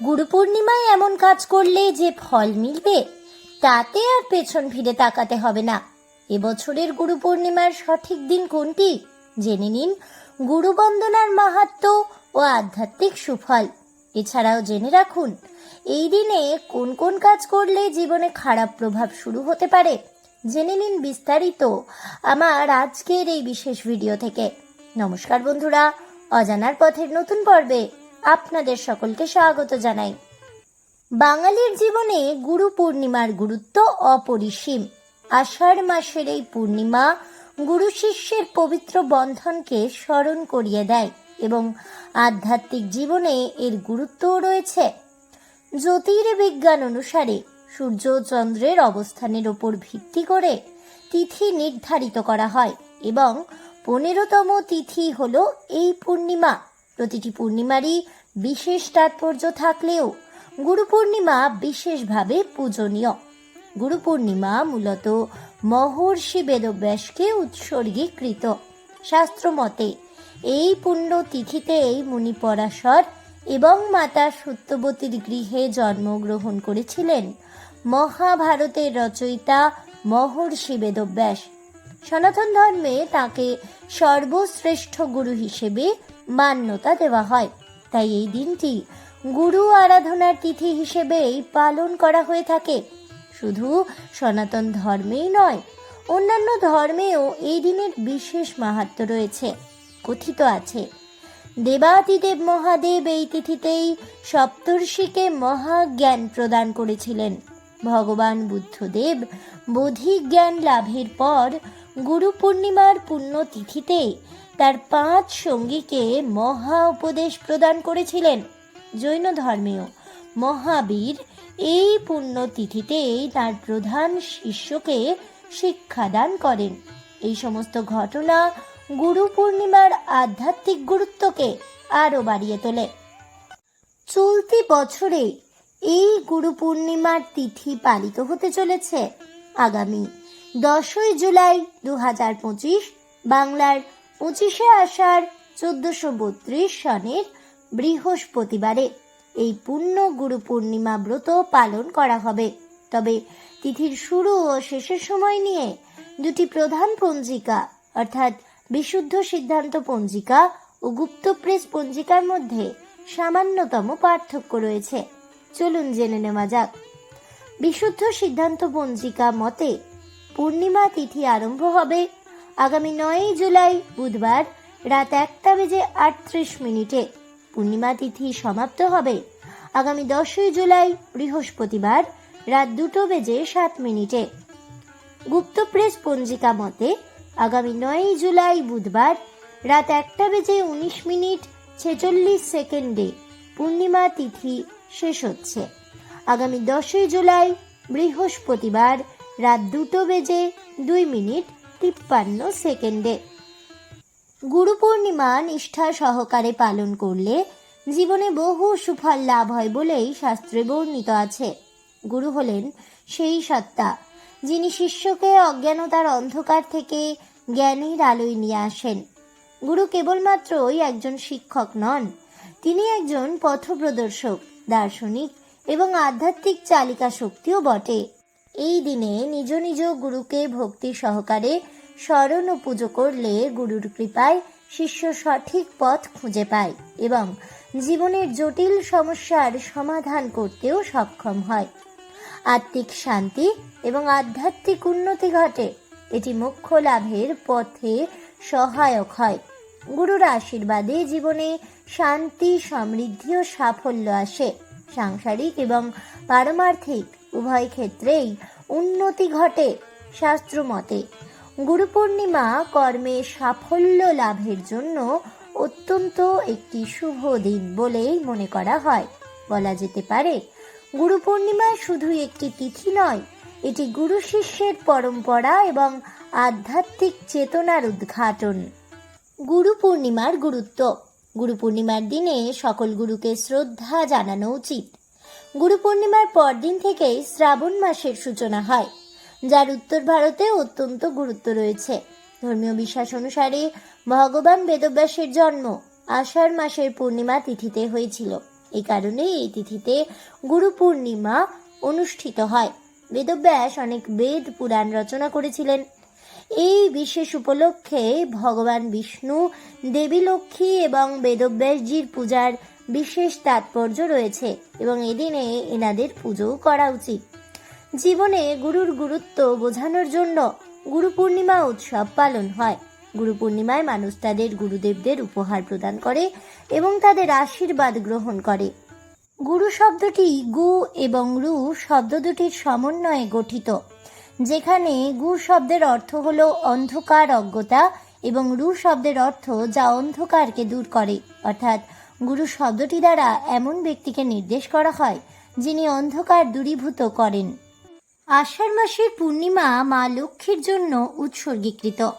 গুরু পূর্ণিমায় এমন কাজ করলে যে ফল মিলবে, তাতে আর পেছন ফিরে তাকাতে হবে না। এবছরের গুরু পূর্ণিমার সঠিক দিন কোনটি? জেনে নিন গুরু বন্দনার মাহাত্ম ও আধ্যাত্মিক সুফল। এছাড়াও জেনে রাখুন, এই দিনে কোন কোন কাজ করলে জীবনে খারাপ প্রভাব শুরু হতে পারে? জেনে নিন বিস্তারিত আমার আজকের এই বিশেষ ভিডিও থেকে। নমস্কার বন্ধুরা, অজানার পথের নতুন পর্বে আপনাদের সকলকে স্বাগত জানাই। বাঙালির জীবনে গুরু পূর্ণিমার গুরুত্ব অপরিসীম। আষাঢ় মাসের এই পূর্ণিমা গুরু শিষ্যের পবিত্র বন্ধনকে স্মরণ করিয়ে দেয় এবং আধ্যাত্মিক জীবনে এর গুরুত্বও রয়েছে। জ্যোতির্বিজ্ঞান অনুসারে সূর্য চন্দ্রের অবস্থানের ওপর ভিত্তি করে তিথি নির্ধারিত করা হয় এবং পনেরোতম তিথি হলো এই পূর্ণিমা। প্রতিটি পূর্ণিমারই বিশেষ তাৎপর্য থাকলেও গুরু পূর্ণিমা বিশেষভাবে পূজনীয়। গুরু পূর্ণিমা মূলত মহর্ষি বেদব্যাসকে উৎসর্গীকৃত। শাস্ত্রমতে এই পুণ্য তিথিতেই মুনি পরাশর এবং মাতা সত্যবতীর গৃহে জন্মগ্রহণ করেছিলেন মহাভারতের রচয়িতা মহর্ষি বেদব্যাস। সনাতন ধর্মে তাকে সর্বশ্রেষ্ঠ গুরু হিসেবে মান্যতা দেওয়া হয়। তাই এই দিনটি গুরু আরাধনার তিথি হিসেবেই পালন করা হয়ে থাকে। শুধু সনাতন ধর্মেই নয়, অন্যান্য ধর্মেও এই দিনের বিশেষ মাহাত্ম রয়েছে, কথিত আছে। দেবাদিদেব মহাদেব এই তিথিতেই সপ্তর্ষিকে মহাজ্ঞান প্রদান করেছিলেন। ভগবান বুদ্ধদেব বোধি জ্ঞান লাভের পর গুরু পূর্ণিমার পুণ্য তিথিতে তার পাঁচ সঙ্গীকে মহা উপদেশ প্রদান করেছিলেন জৈন ধর্মেও মহাবীর। এই পুণ্য তিথিতেই তার প্রধান শিষ্যকে শিক্ষাদান করেন। এই সমস্ত ঘটনা গুরু পূর্ণিমার আধ্যাত্মিক গুরুত্বকে আরও বাড়িয়ে তোলে। চলতি বছরে এই গুরু পূর্ণিমার তিথি পালিত হতে চলেছে। আগামী দশই জুলাই দু হাজার পঁচিশ বাংলার পঁচিশে আষাঢ় চোদ্দশো বত্রিশ সনের বৃহস্পতিবারে এই পূর্ণ গুরু পূর্ণিমা ব্রত পালন করা হবে। তবে তিথির শুরু ও শেষের সময় নিয়ে দুটি প্রধান পঞ্জিকা, অর্থাৎ বিশুদ্ধ সিদ্ধান্ত পঞ্জিকা ও গুপ্ত প্রেস পঞ্জিকার মধ্যে সামান্যতম পার্থক্য রয়েছে। চলুন জেনে নেওয়া যাক। বিশুদ্ধ সিদ্ধান্ত পঞ্জিকা মতে পূর্ণিমা তিথি আরম্ভ হবে আগামী নয়ই জুলাই, বুধবার রাত একটা বেজে আটত্রিশ মিনিটে পূর্ণিমা তিথি সমাপ্ত হবে। আগামী দশই জুলাই, বৃহস্পতিবার রাত দুটো বেজে সাত মিনিটে। গুপ্ত প্রেস পঞ্জিকা মতে, আগামী নয়ই জুলাই, বুধবার রাত একটা বেজে উনিশ মিনিট ছেচল্লিশ সেকেন্ডে পূর্ণিমা তিথি শেষ হচ্ছে। আগামী দশই জুলাই, বৃহস্পতিবার রাত দুটো বেজে দুই মিনিট তিপ্পান্ন সেকেন্ডে। গুরু পূর্ণিমা নিষ্ঠা সহকারে পালন করলে জীবনে বহু সুফল লাভ হয় বলেই শাস্ত্রে বর্ণিত আছে। গুরু হলেন সেই সত্তা, যিনি শিষ্যকে অজ্ঞানতার অন্ধকার থেকে জ্ঞানের আলোয় নিয়ে আসেন। গুরু কেবলমাত্রই একজন শিক্ষক নন, তিনি একজন পথপ্রদর্শক, দার্শনিক এবং আধ্যাত্মিক চালিকা শক্তিও বটে। এই দিনে নিজ নিজ গুরুকে ভক্তি সহকারে স্মরণ ও পুজো করলে গুরুর কৃপায় শিষ্য সঠিক পথ খুঁজে পায় এবং জীবনের জটিল সমস্যার সমাধান করতেও সক্ষম হয়। আত্মিক শান্তি এবং আধ্যাত্মিক উন্নতি ঘটে, এটি মোক্ষ লাভের পথে সহায়ক হয়। গুরুর আশীর্বাদে জীবনে শান্তি, সমৃদ্ধি ও সাফল্য আসে। সাংসারিক এবং পারমার্থিক উভয় ক্ষেত্রেই উন্নতি ঘটে শাস্ত্র মতে গুরু পূর্ণিমা কর্মে সাফল্য লাভের জন্য অত্যন্ত একটি শুভ দিন বলেই মনে করা হয়। বলা যেতে পারে গুরু পূর্ণিমা শুধু একটি তিথি নয়, এটি গুরু শিষ্যের পরম্পরা এবং আধ্যাত্মিক চেতনার উদ্ঘাটন। গুরু পূর্ণিমার গুরুত্ব। গুরু পূর্ণিমার দিনে সকল গুরুকে শ্রদ্ধা জানানো উচিত। গুরু পূর্ণিমার পরদিন থেকেই শ্রাবণ মাসের সূচনা হয়, যার উত্তর ভারতে অত্যন্ত গুরুত্ব রয়েছে। ধর্মীয় বিশ্বাস অনুসারে ভগবান বেদব্যাসের জন্ম আষাঢ় মাসের পূর্ণিমা তিথিতে হয়েছিল। এই কারণে এই তিথিতে গুরু পূর্ণিমা অনুষ্ঠিত হয়। বেদব্যাস অনেক বেদ পুরাণ রচনা করেছিলেন। এই বিশেষ উপলক্ষে ভগবান বিষ্ণু, দেবী লক্ষ্মী এবং বেদব্যাসজির পূজার বিশেষ তাৎপর্য রয়েছে এবং এদিনে এনাদের পুজোও করা উচিত। জীবনে গুরুর গুরুত্ব বোঝানোর জন্য গুরু পূর্ণিমা উৎসব পালন হয়। গুরু পূর্ণিমায় মানুষ তাদের গুরুদেবদের উপহার প্রদান করে এবং তাদের আশীর্বাদ গ্রহণ করে। গুরু শব্দটি গু এবং রু শব্দ দুটির সমন্বয়ে গঠিত, যেখানে গু শব্দের অর্থ হল অন্ধকার অজ্ঞতা এবং রু শব্দের অর্থ যা অন্ধকারকে দূর করে, অর্থাৎ গুরু শব্দটি দ্বারা এমন ব্যক্তিকে নির্দেশ করা হয়, যিনি অন্ধকার দূরীভূত করেন। আষাঢ় মাসের পূর্ণিমা মা লক্ষ্মীর জন্য উৎসর্গীকৃত,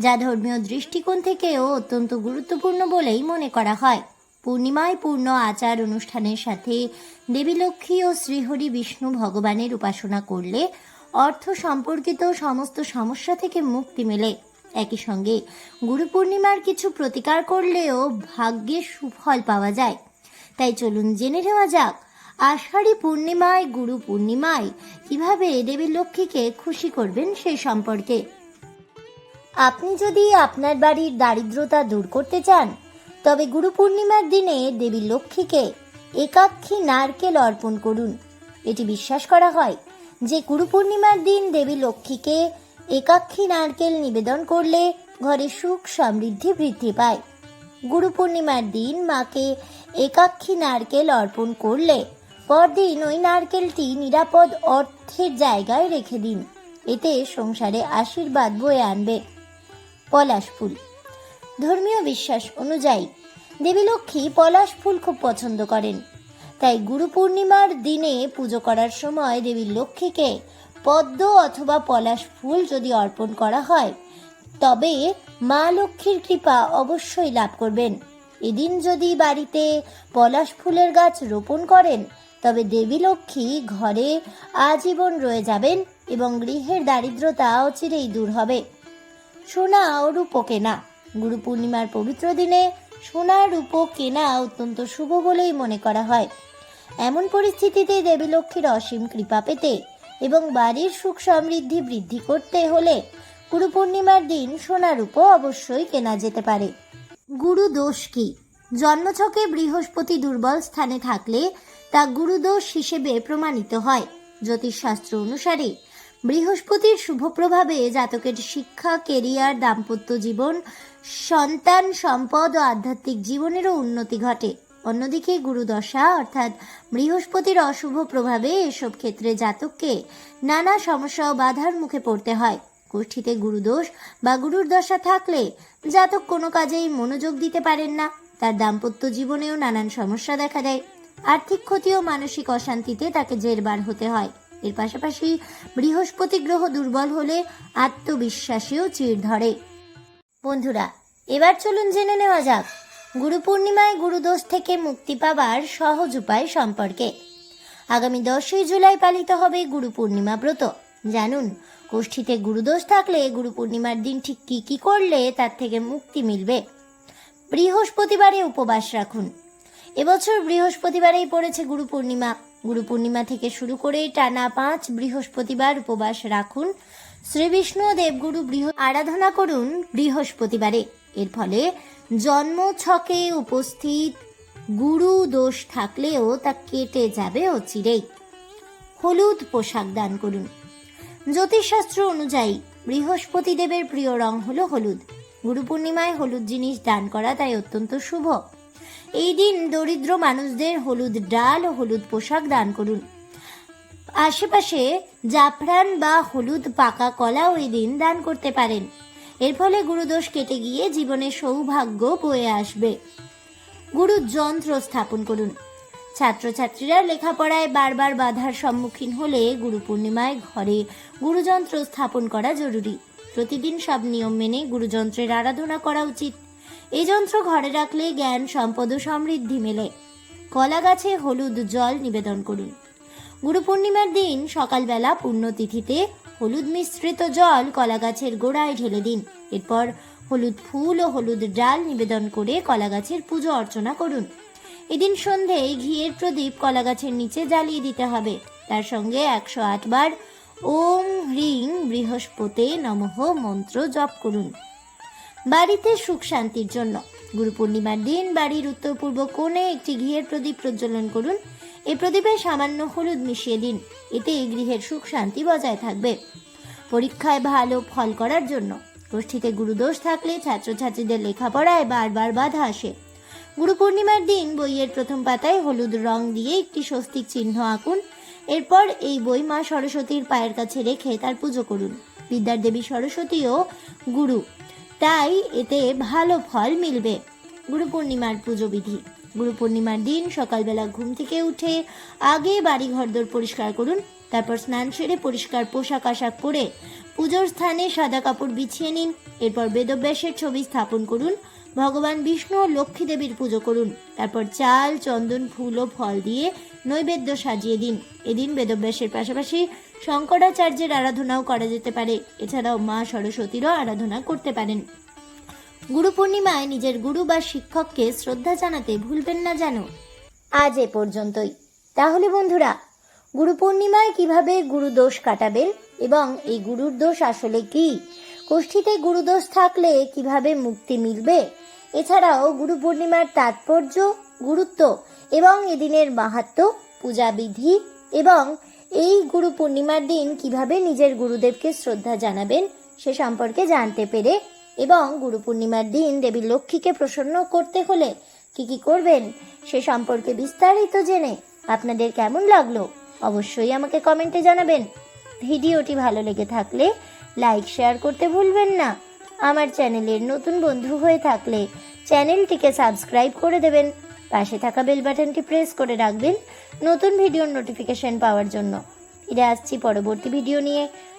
যা ধর্মীয় দৃষ্টিকোণ থেকেও অত্যন্ত গুরুত্বপূর্ণ বলেই মনে করা হয়। পূর্ণিমায় পূর্ণ আচার অনুষ্ঠানের সাথে দেবী লক্ষ্মী ও শ্রীহরি বিষ্ণু ভগবানের উপাসনা করলে অর্থ সম্পর্কিত সমস্ত সমস্যা থেকে মুক্তি মেলে। একই সঙ্গে গুরু পূর্ণিমার কিছু প্রতিকার করলেও ভাগ্যের সুফল পাওয়া যায়। তাই চলুন জেনে নেওয়া যাক, আষাঢ়ী পূর্ণিমায়, গুরু পূর্ণিমায় কীভাবে দেবী লক্ষ্মীকে খুশি করবেন সেই সম্পর্কে। আপনি যদি আপনার বাড়ির দারিদ্রতা দূর করতে চান, তবে গুরু পূর্ণিমার দিনে দেবী লক্ষ্মীকে একাক্ষী নারকেল অর্পণ করুন। এটি বিশ্বাস করা হয় যে গুরু পূর্ণিমার দিন দেবী লক্ষ্মীকে একাক্ষী নারকেল নিবেদন করলে ঘরে সুখ সমৃদ্ধি বৃদ্ধি পায়। গুরু পূর্ণিমার দিন মাকে একাক্ষী নারকেল অর্পণ করলে পরদিন ওই নারকেলটি নিরাপদ অর্থের জায়গায় রেখে দিন। এতে সংসারে আশীর্বাদ বয়ে আনবে। পলাশ ফুল। ধর্মীয় বিশ্বাস অনুযায়ী দেবী লক্ষ্মী পলাশ ফুল খুব পছন্দ করেন। তাই গুরু পূর্ণিমার দিনে পুজো করার সময় দেবী লক্ষ্মীকে পদ্ম অথবা পলাশ ফুল যদি অর্পণ করা হয়, তবে মা লক্ষ্মীর কৃপা অবশ্যই লাভ করবেন। এদিন যদি বাড়িতে পলাশ ফুলের গাছ রোপণ করেন, তবে দেবী লক্ষ্মী ঘরে আজীবন রয়ে যাবেন এবং গৃহের দারিদ্রতা অচিরেই দূর হবে। সোনা ও রূপো কেনা। গুরু পূর্ণিমার পবিত্র দিনে সোনা, রূপো কেনা অত্যন্ত শুভ বলেই মনে করা হয়। এমন পরিস্থিতিতে দেবী লক্ষ্মীর অসীম কৃপা পেতে এবং বাড়ির সুখ সমৃদ্ধি বৃদ্ধি করতে হলে গুরু পূর্ণিমার দিন সোনা রূপো অবশ্যই কেনা যেতে পারে। গুরু দোষ কি? জন্মছকে বৃহস্পতি দুর্বল স্থানে থাকলে তা গুরুদোষ হিসেবে প্রমাণিত হয়। জ্যোতিষশাস্ত্র অনুসারে বৃহস্পতির শুভ প্রভাবে জাতকের শিক্ষা, কেরিয়ার, দাম্পত্য জীবন, সন্তান, সম্পদ ও আধ্যাত্মিক জীবনেরও উন্নতি ঘটে। অন্যদিকে গুরুদশা, অর্থাৎ বৃহস্পতির অশুভ প্রভাবে এসব ক্ষেত্রে জাতককে নানা সমস্যা ও বাধার মুখে পড়তে হয়। গোষ্ঠীতে গুরুদোষ বা গুরুর দশা থাকলে জাতক কোনো কাজেই মনোযোগ দিতে পারেন না। তার দাম্পত্য জীবনেও নানান সমস্যা দেখা দেয়। আর্থিক ক্ষতি ও মানসিক অশান্তিতে তাকে জেরবার হতে হয়। এর পাশাপাশি বৃহস্পতি গ্রহ দুর্বল হলে আত্মবিশ্বাসেও চিড় ধরে। বন্ধুরা, এবার চলুন জেনে নেওয়া যাক গুরু পূর্ণিমায় গুরুদোষ থেকে মুক্তি পাবার সহজ উপায় সম্পর্কে। আগামী দশই জুলাই পালিত হবে গুরু পূর্ণিমা ব্রত। জানুন, গোষ্ঠীতে গুরুদোষ থাকলে গুরু পূর্ণিমার দিন ঠিক কি কি করলে তার থেকে মুক্তি মিলবে? বৃহস্পতিবারে উপবাস রাখুন। এবছর বৃহস্পতিবারেই পড়েছে গুরু পূর্ণিমা গুরু পূর্ণিমা থেকে শুরু করে টানা পাঁচ বৃহস্পতিবার উপবাস রাখুন। শ্রী বিষ্ণু ও দেবগুরু বৃহ আরাধনা করুন বৃহস্পতিবারে। এর ফলে জন্ম ছকে উপস্থিত। গুরু দোষ থাকলেও তা কেটে যাবে অচিরেই হলুদ পোশাক দান করুন। জ্যোতিষশাস্ত্র অনুযায়ী বৃহস্পতি দেবের প্রিয় রং হলো হলুদ। গুরু পূর্ণিমায় হলুদ জিনিস দান করা তাই অত্যন্ত শুভ। এই দিন দরিদ্র মানুষদের হলুদ ডাল ও হলুদ পোশাক দান করুন। আশেপাশে জাফরান বা হলুদ পাকা কলাও এই দিন দান করতে পারেন। এর ফলে গুরুদোষ কেটে গিয়ে জীবনে সৌভাগ্য বয়ে আসবে। গুরু যন্ত্র স্থাপন করুন। ছাত্রছাত্রীরা লেখাপড়ায় বারবার বাধার সম্মুখীন হলে গুরু পূর্ণিমায় ঘরে গুরুযন্ত্র স্থাপন করা জরুরি। প্রতিদিন সব নিয়ম মেনে গুরুযন্ত্রের আরাধনা করা উচিত। এই যন্ত্র ঘরে রাখলে জ্ঞান, সম্পদ ও সমৃদ্ধি মেলে। কলা গাছে হলুদ জল নিবেদন করুন। গুরু পূর্ণিমার দিন সকালবেলা পুণ্যতিথিতে হলুদ মিশ্রিত জল কলা গাছের গোড়ায় ঢেলে দিন। এরপর হলুদ ফুল ও হলুদ ডাল নিবেদন করে কলা গাছের পুজো অর্চনা করুন। এদিন সন্ধেয় ঘিয়ের প্রদীপ কলা গাছের নিচে জ্বালিয়ে দিতে হবে। তার সঙ্গে একশো আটবার ওম হ্রিং বৃহস্পতে নমঃ মন্ত্র জপ করুন। বাড়িতে সুখ শান্তির জন্য। গুরু পূর্ণিমার দিন বাড়ির উত্তর পূর্ব কোণে একটি ঘিয়ের প্রদীপ প্রজ্বলন করুন। এই প্রদীপে সামান্য হলুদ মিশিয়ে দিন। এতে গৃহের সুখ শান্তি বজায় থাকবে। পরীক্ষায় ভালো ফল করার জন্য। গোষ্ঠীতে গুরুদোষ থাকলে ছাত্রছাত্রীদের লেখাপড়ায় বারবার বাধা আসে। গুরু পূর্ণিমার দিন বইয়ের প্রথম পাতায় হলুদ রং দিয়ে একটি স্বস্তিক চিহ্ন আঁকুন। এরপর এই বই মা সরস্বতীর পায়ের কাছে রেখে তার পুজো করুন। বিদ্যার দেবী সরস্বতীও গুরু। তাই এতে ভালো ফল মিলবে। গুরু পূর্ণিমার পুজো বিধি। গুরু পূর্ণিমার দিন, সকালবেলা ঘুম থেকে উঠে আগে বাড়ি ঘরদোর পরিষ্কার করুন, তারপর স্নান সেরে পরিষ্কার পোশাক আশাক পরে পুজোর স্থানে সাদা কাপড় বিছিয়ে নিন, এরপর বেদব্যাসের ছবি স্থাপন করুন, ভগবান বিষ্ণু ও লক্ষ্মী দেবীর পুজো করুন, তারপর চাল, চন্দন, ফুল ও ফল দিয়ে নৈবেদ্য সাজিয়ে দিন। এদিন বেদব্যাসের পাশাপাশি শঙ্করাচার্যের আরাধনাও করা যেতে পারে, এছাড়াও মা সরস্বতীরও আরাধনা করতে পারেন। গুরু পূর্ণিমায় নিজের গুরু বা শিক্ষককে শ্রদ্ধা জানাতে ভুলবেন না যেন। আজ এ পর্যন্তই। তাহলে বন্ধুরা, গুরু পূর্ণিমায় কীভাবে গুরু দোষ কাটাবেন এবং এই গুরুর দোষ আসলে কি? গোষ্ঠীতে গুরুদোষ থাকলে কীভাবে মুক্তি মিলবে? এছাড়াও গুরু পূর্ণিমার তাৎপর্য, গুরুত্ব এবং এদিনের মাহাত্ম পূজা বিধি এবং এই গুরু পূর্ণিমার দিন কীভাবে নিজের গুরুদেবকে শ্রদ্ধা জানাবেন সে সম্পর্কে জানতে পেরে এবং গুরু পূর্ণিমার দিন দেবী লক্ষ্মীকে প্রসন্ন করতে হলে কি কি করবেন, সে সম্পর্কে বিস্তারিত জেনে আপনাদের কেমন লাগল, অবশ্যই আমাকে কমেন্টে জানাবেন। ভিডিওটি ভালো লেগে থাকলে লাইক, শেয়ার করতে ভুলবেন না। আমার চ্যানেলের নতুন বন্ধু হয়ে থাকলে চ্যানেলটিকে সাবস্ক্রাইব করে দেবেন। পাশে থাকা বেল বাটনটি প্রেস করে রাখবেন নতুন ভিডিওর নোটিফিকেশন পাওয়ার জন্য। ফিরে আসছি পরবর্তী ভিডিও নিয়ে।